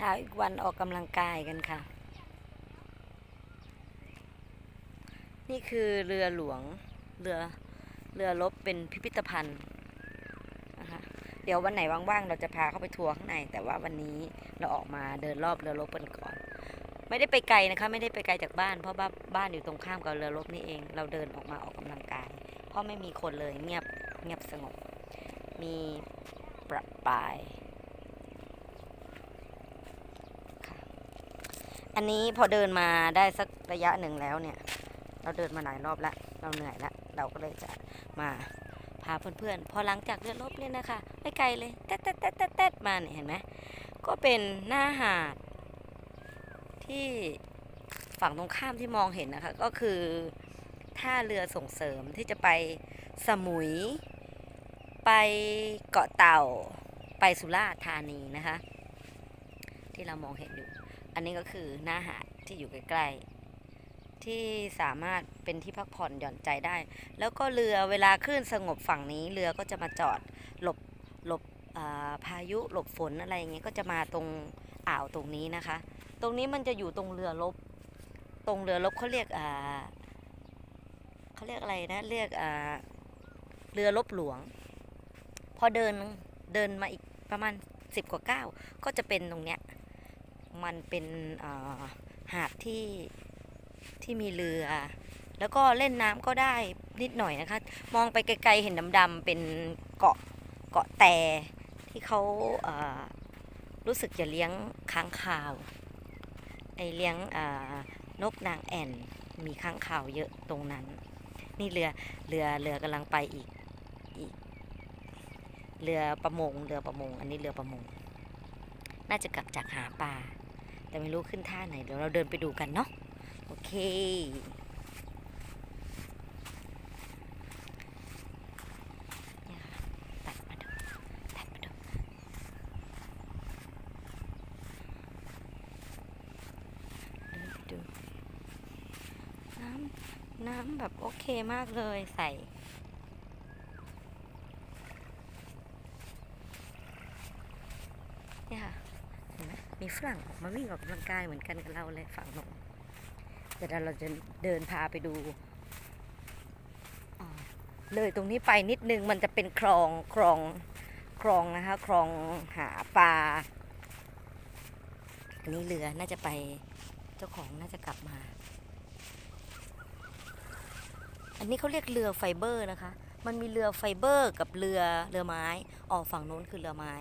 ช้าอีกวันออกกำลังกายกันค่ะ นี่คือเรือหลวง เรือ เรือรบเป็นพิพิธภัณฑ์นะคะเดี๋ยววันไหนว่างๆ เราจะพาเข้าไปทัวร์ข้างใน แต่ว่าวันนี้เราออกมาเดินรอบเรือรบกันก่อน ไม่ได้ไปไกลนะคะ ไม่ได้ไปไกลจากบ้าน เพราะบ้านบ้านอยู่ตรงข้ามกับเรือรบนี่เอง เราเดินออกมาออกกำลังกาย เพราะไม่มีคนเลยเงียบเงียบสงบ มีประปายค่ะ อันนี้พอเดินมาได้สักระยะหนึ่งแล้วเนี่ย เราเดินมาหลายรอบแล้ว เราเหนื่อยแล้ว เราก็เลยจะมาพาเพื่อนๆ พอหลังจากเรือรบเนี่ยนะคะ ไม่ไกลเลยแต๊ดแต๊ดแต๊ดแต๊ดแต๊ดมาเนี่ยเห็นไหมก็เป็นหน้าหาดที่ฝั่งตรงข้ามที่มองเห็นนะคะ ก็คือท่าเรือส่งเสริมที่จะไปสมุย ไปเกาะเต่าไปสุราษฎร์ธานีนะคะ ที่เรามองเห็นอยู่ นนี้ก็คือหน้าหาดที่อยู่ใกล้ๆที่สามารถเป็นที่พักผ่อนหย่อนใจได้ แล้วก็เรือเวลาคลื่นสงบฝั่งนี้ เรือก็จะมาจอดหลบหลบาพายุหลบฝนอะไรอย่างเงี้ยก็จะมาตรงอ่าวตรงนี้นะคะ ตรงนี้มันจะอยู่ตรงเรือรบตรงเรือรบเขาเรียกอ่าเขาเรียกอะไรนะเรียกอ่าเรือรบหลวง พอเดินเดินมาอีกประมาณสิบกว่าก้าวก็จะเป็นตรงเนี้ย มันเป็นหาดที่ที่มีเรือ แล้วก็เล่นน้ำก็ได้นิดหน่อยนะคะ มองไปไกลๆเห็นดำๆเป็นเกาะเกาะแต่ที่เขาเอ่อรู้สึกจะเลี้ยงค้างคาวไอเลี้ยงนกนางแอ่นมีค้างคาวเยอะตรงนั้น นี่เรือเรือเรือกำลังไปอีกอีก เรือประมงเรือประมง อันนี้เรือประมง น่าจะกลับจากหาปลา แต่ไม่รู้ขึ้นท่าไหนเดี๋ยวเราเดินไปดูกันเนาะโอเค ตัดมาดู ตัดมาดู เดินไปดู น้ำ น้ำแบบโอเคมากเลยใส่ เนี่ยค่ะ เห็นไหมมี ฝรั่งออกมาวิ่งออกกำลังกายเหมือนกันกับเราเลยฝั่งโน้นเดี๋ยวเราจะเดินพาไปดูเลยตรงนี้ไปนิดนึงมันจะเป็นคลองคลองคลองนะคะคลองหาปลาอันนี้เรือน่าจะไปเจ้าของน่าจะกลับมา อันนี้เขาเรียกเรือไฟเบอร์นะคะ มันมีเรือไฟเบอร์กับเรือเรือไม้ออกฝั่งโน้นคือเรือไม้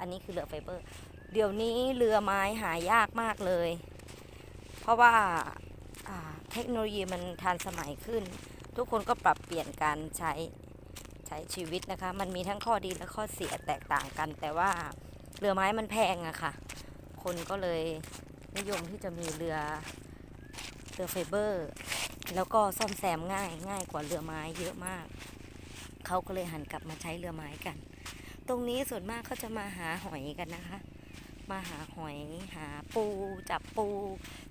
อันนี้คือเรือไฟเบอร์ เดี๋ยวนี้เรือไม้หายากมากเลย เพราะว่าเทคโนโลยีมันทันสมัยขึ้น ทุกคนก็ปรับเปลี่ยนการใช้ใช้ชีวิตนะคะ มันมีทั้งข้อดีและข้อเสียแตกต่างกัน แต่ว่าเรือไม้มันแพงอะค่ะ คนก็เลยนิยมที่จะมีเรือเรือไฟเบอร์ แล้วก็ซ่อมแซมง่ายง่ายกว่าเรือไม้เยอะมาก เขาก็เลยหันกลับมาใช้เรือไม้กัน ตรงนี้ส่วนมากเขาจะมาหาหอยกันนะคะ มาหาหอยหาปู จับปู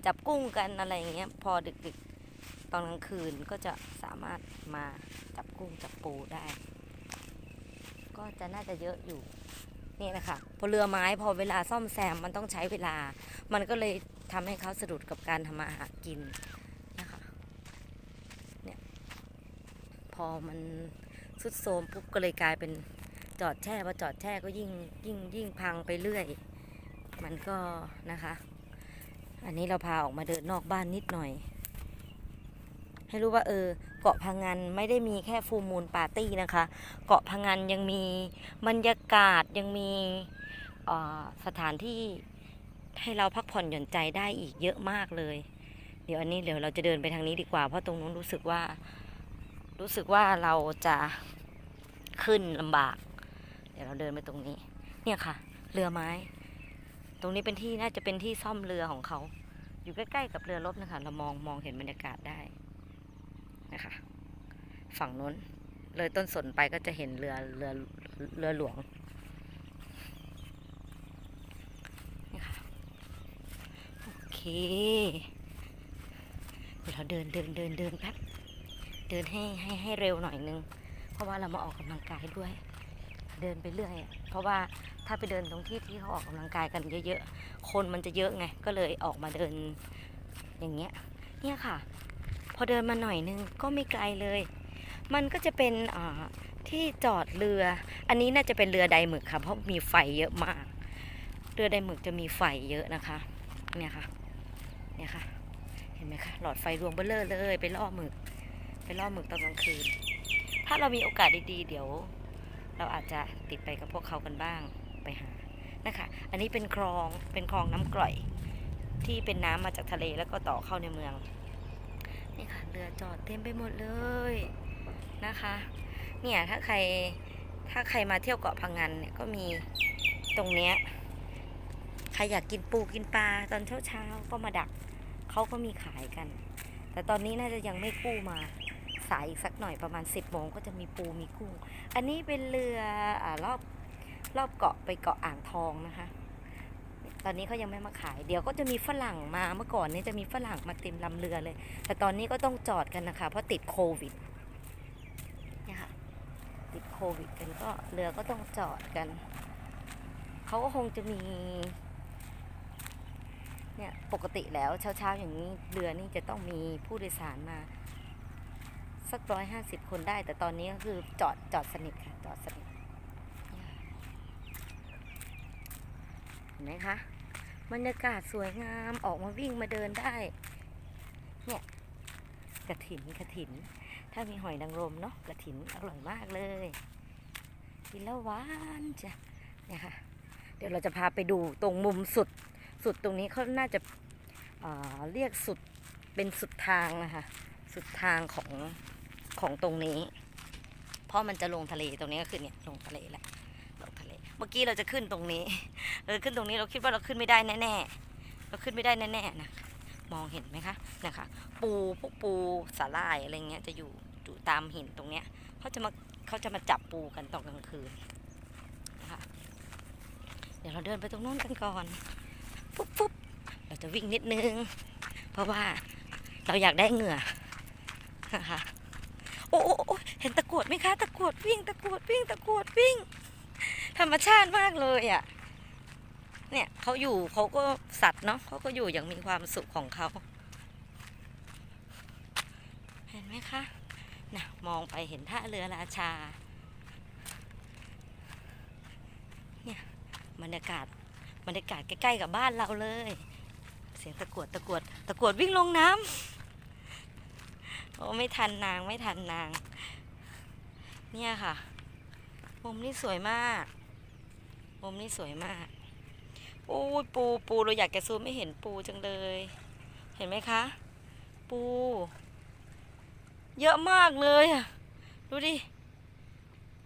จับกุ้งกันอะไรเงี้ย พอดึกๆ ตอนกลางคืนก็จะสามารถมาจับกุ้งจับปูได้ ก็จะน่าจะเยอะอยู่นี่นะคะพอเรือไม้พอเวลาซ่อมแซมมันต้องใช้เวลา มันก็เลยทำให้เขาสะดุดกับการทำมาหากินนะคะเนี่ยพอมันสุดโทมปุ๊บก็เลยกลายเป็นจอดแช่พอจอดแช่ก็ยิ่งยิ่งยิ่งพังไปเรื่อย มันก็นะคะ อันนี้เราพาออกมาเดินนอกบ้านนิดหน่อย ให้รู้ว่าเออ เกาะพังงานไม่ได้มีแค่ฟูมูลปาร์ตี้นะคะ เกาะพังงานยังมีบรรยากาศยังมีออสถานที่ให้เราพักผ่อนหย่อนใจได้อีกเยอะมากเลย เดี๋ยวอันนี้เดี๋ยวเราจะเดินไปทางนี้ดีกว่า เพราะตรงนู้นรู้สึกว่า รู้สึกว่าเราจะขึ้นลำบาก เดี๋ยวเราเดินไปตรงนี้ เนี่ยค่ะ เรือไม้ ตรงนี้เป็นที่น่าจะเป็นที่ซ่อมเรือของเขา อยู่ใกล้ๆกับเรือรบนะคะเรามองมองเห็นบรรยากาศได้นะคะ ฝั่งนู้น เลยต้นสนไปก็จะเห็นเรือเรือเรือหลวงนี่ค่ะโอเคเดี๋ยวเราเดินเดินเดินเดินแป๊บเดินให้ให้ให้เร็วหน่อยนึง เพราะว่าเรามาออกกำลังกายด้วย เดินไปเรื่อยเพราะว่าถ้าไปเดินตรงที่ที่เขาออกกำลังกายกันเยอะๆ คนมันจะเยอะไง ก็เลยออกมาเดินอย่างเงี้ย เนี่ยค่ะ พอเดินมาหน่อยนึงก็ไม่ไกลเลย มันก็จะเป็นที่จอดเรือ อันนี้น่าจะเป็นเรือใดหมึกค่ะ เพราะมีไฟเยอะมาก เรือใดหมึกจะมีไฟเยอะนะคะ เนี่ยค่ะ เนี่ยค่ะ เห็นไหมคะ หลอดไฟดวงเบลเลอร์เลย ไปล่อหมึก ไปล่อหมึกตอนกลางคืน ถ้าเรามีโอกาสดีๆ เดี๋ยว เราอาจจะติดไปกับพวกเขากันบ้างไปหานะคะอันนี้เป็นคลองเป็นคลองน้ำกร่อย ที่เป็นน้ำมาจากทะเลแล้วก็ต่อเข้าในเมืองนี่ค่ะเรือจอดเต็มไปหมดเลยนะคะเนี่ยถ้าใครถ้าใครมาเที่ยวเกาะพังงานเนี่ยก็มีตรงเนี้ยใครอยากกินปูกินปลาตอนเช้าเช้าๆก็มาดักเขาก็มีขายกัน แต่ตอนนี้น่าจะยังไม่กู้มา สายอีกสักหน่อยประมาณ 10บโมงก็จะมีปูมีกุ้ง อันนี้เป็นเรืออรอบรอบเกาะไปเกาะอ่างทองนะคะ ตอนนี้เขายังไม่มาขาย เดี๋ยวก็จะมีฝรั่งมาเมื่อก่อนนี้จะมีฝรั่งมาเต็มลำเรือเลย แต่ตอนนี้ก็ต้องจอดกันนะคะ เพราะติดโควิดเนี่ยค่ะติดโควิดกันก็เรือก็ต้องจอดกันเขาก็คงจะมีเนี่ยปกติแล้วเช้าๆอย่างนี้เรือนี่จะต้องมีผู้โดยสารมา สักร้อยห้าสิบคนได้ แต่ตอนนี้ก็คือจอดจอดสนิทค่ะ จอดสนิทเห็นไหมคะบรรยากาศสวยงามออกมาวิ่งมาเดินได้ เนี่ยกระถินกระถิน ถ้ามีหอยนางรมเนาะกระถินอร่อยมากเลยกินแล้วหวานจ้ะเนี่ยค่ะ เดี๋ยวเราจะพาไปดูตรงมุมสุด สุดตรงนี้เขาน่าจะเอ่อเรียกสุดเป็นสุดทางนะคะ สุดทางของ ของตรงนี้ เพราะมันจะลงทะเลตรงนี้ก็คือเนี่ยลงทะเลแล้วลงทะเล เมื่อกี้เราจะขึ้นตรงนี้เราขึ้นตรงนี้เราคิดว่าเราขึ้นไม่ได้แน่ๆเราขึ้นไม่ได้แน่ๆนะมองเห็นไหมคะนะคะ ปูพวกปูสาลายอะไรเงี้ยจะอยู่อยู่ตามหินตรงเนี้ยเขาจะมาเขาจะมาจับปูกันตอนกลางคืนนะคะเดี๋ยวเราเดินไปตรงนู้นกันก่อนปุ๊บปุ๊บเราจะวิ่งนิดนึง เพราะว่าเราอยากได้เหงื่อนะคะ อ้โอ้โอ้เห็นตะกรวดไหมคะ ตะกรวดวิ่ง ตะกรวดวิ่ง ตะกรวดวิ่ง ธรรมชาติมากเลยอะ่ะ เนี่ยเขาอยู่เขาก็สัตว์เนาะเขาก็อยู่อย่างมีความสุขของเขา เห็นไหมคะนะมองไปเห็นท่าเรือราชา เนี่ยบรรยากาศบรรยากาศใกล้ๆกับบ้านเราเลย เสียงตะกรวดตะกรวดตะกรวดวิ่งลงน้ำ โอ้ไม่ทันนางไม่ทันนาง เนี่ยค่ะ มุมนี้สวยมาก มุมนี้สวยมากโอ้ยปูปูเราอยากจะซูมไม่เห็นปูจังเลย เห็นไหมคะ ปู เยอะมากเลยอะดูดิ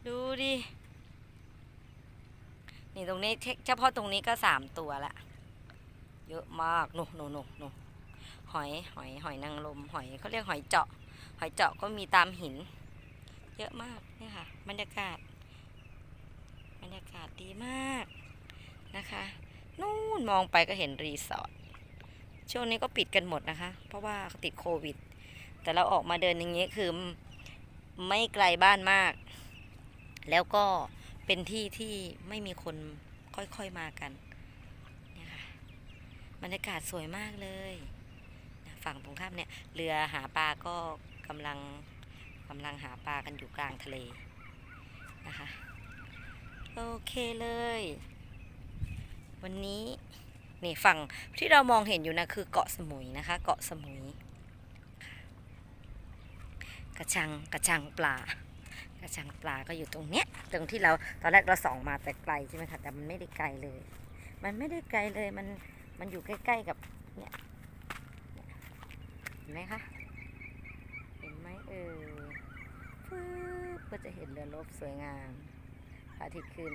ดูดิ นี่ตรงนี้เฉพาะตรงนี้ก็สามตัวละ เยอะมากหนู่นนู่นนู่นนู่นหอย หอย หอยนางรมหอยเขาเรียกหอยเจาะ หอยเจาะก็มีตามหิน เยอะมากเนี่ยค่ะ บรรยากาศ บรรยากาศดีมากนะคะ นู่นมองไปก็เห็นรีสอร์ทช่วงนี้ก็ปิดกันหมดนะคะ เพราะว่าติดโควิด แต่เราออกมาเดินอย่างนี้คือไม่ไกลบ้านมาก แล้วก็เป็นที่ที่ไม่มีคนค่อยๆมากันเนี่ยค่ะบรรยากาศสวยมากเลย ฝั่งตรงข้ามเนี่ย เรือหาปลาก็ กำลังกำลังหาปลากันอยู่กลางทะเลนะคะ โอเคเลย วันนี้นี่ฝั่งที่เรามองเห็นอยู่นะคือเกาะสมุยนะคะ เกาะสมุย กระชังกระชังปลากระชังปลาก็อยู่ตรงเนี้ยตรงที่เราตอนแรกเราส่องมาแต่ไกลใช่ไหมคะแต่มันไม่ได้ไกลเลย มันไม่ได้ไกลเลยมันมันอยู่ใกล้ ๆกับเนี่ยเห็นไหมคะ เห็นไหมเออปึ๊บก็ จะเห็นเรือรบสวยงามพระอาทิตย์ขึ้น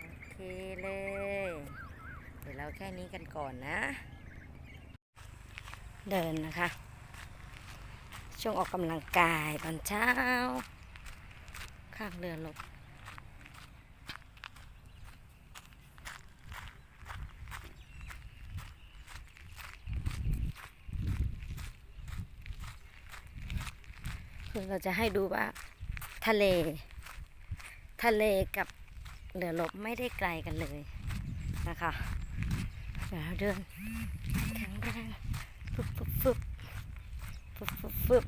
โอเคเลย เดี๋ยวเราแค่นี้กันก่อนนะ เดินนะคะ ช่วงออกกำลังกายตอนเช้า ข้างเรือรบ คือเราจะให้ดูว่าทะเล ทะเลกับเรือลบไม่ได้ไกลกันเลยนะคะเดี๋ยวเดินแข็งแรงฟึบฟึบฟึบฟึบฟึบฟึบ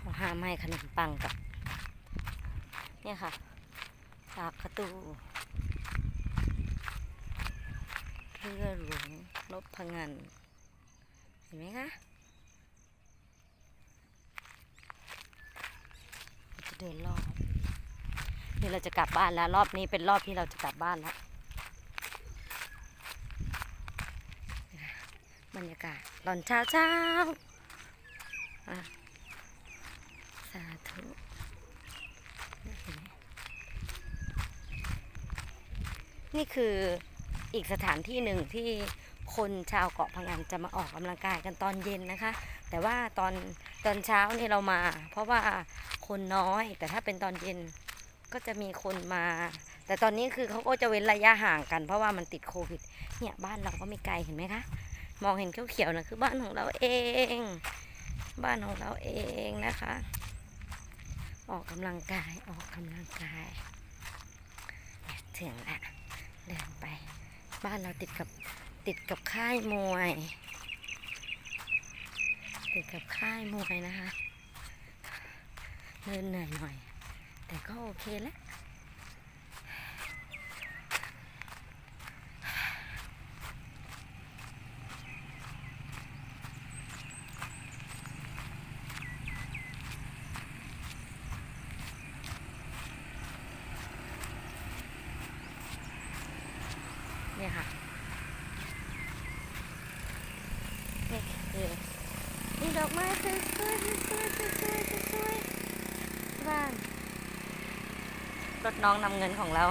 เอาห้าไม้ขนมปังกับ เนี่ยค่ะปากประตู เรือหลวงลบพังงานเห็นไหมคะเราจะเดินรอบ นี่เราจะกลับบ้านแล้ว รอบนี้เป็นรอบที่เราจะกลับบ้านแล้ว บรรยากาศตอนเช้าเช้าสาธุนี่คือ อีกสถานที่หนึ่งที่คนชาวเกาะพังงานจะมาออกกำลังกายกันตอนเย็นนะคะ แต่ว่าตอนตอนเช้านี่เรามา เพราะว่าคนน้อย แต่ถ้าเป็นตอนเย็นก็จะมีคนมา แต่ตอนนี้คือเขาก็จะเว้นระยะห่างกัน เพราะว่ามันติดโควิด เนี่ยบ้านเราก็ไม่ไกลเห็นไหมคะ มองเห็นเขียวๆนะคือบ้านของเราเอง บ้านของเราเองนะคะ ออกกำลังกายออกกำลังกายเนี่ยถึงละเดินไป บ้านเราติดกับติดกับค่ายมวย ติดกับค่ายมวยนะคะเดินเหนื่อยหน่อย แต่ก็โอเคแล้ว เนี่ยค่ะ นี่คือ นี่ดอกไม้สวยสวยสวยสวยสวยบ้านรถน้องนำเงินของเรา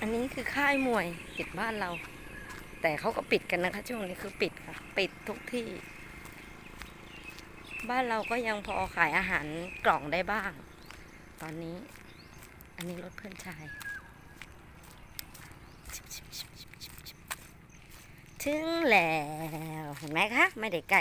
อันนี้คือค่ายมวยปิดบ้านเรา แต่เขาก็ปิดกันนะคะ ช่วงนี้คือปิดค่ะ ปิดทุกที่ บ้านเราก็ยังพอขายอาหารกล่องได้บ้าง ตอนนี้ อันนี้รถเพื่อนชายถึงแล้วเห็นไหมคะ ไม่ได้ไกล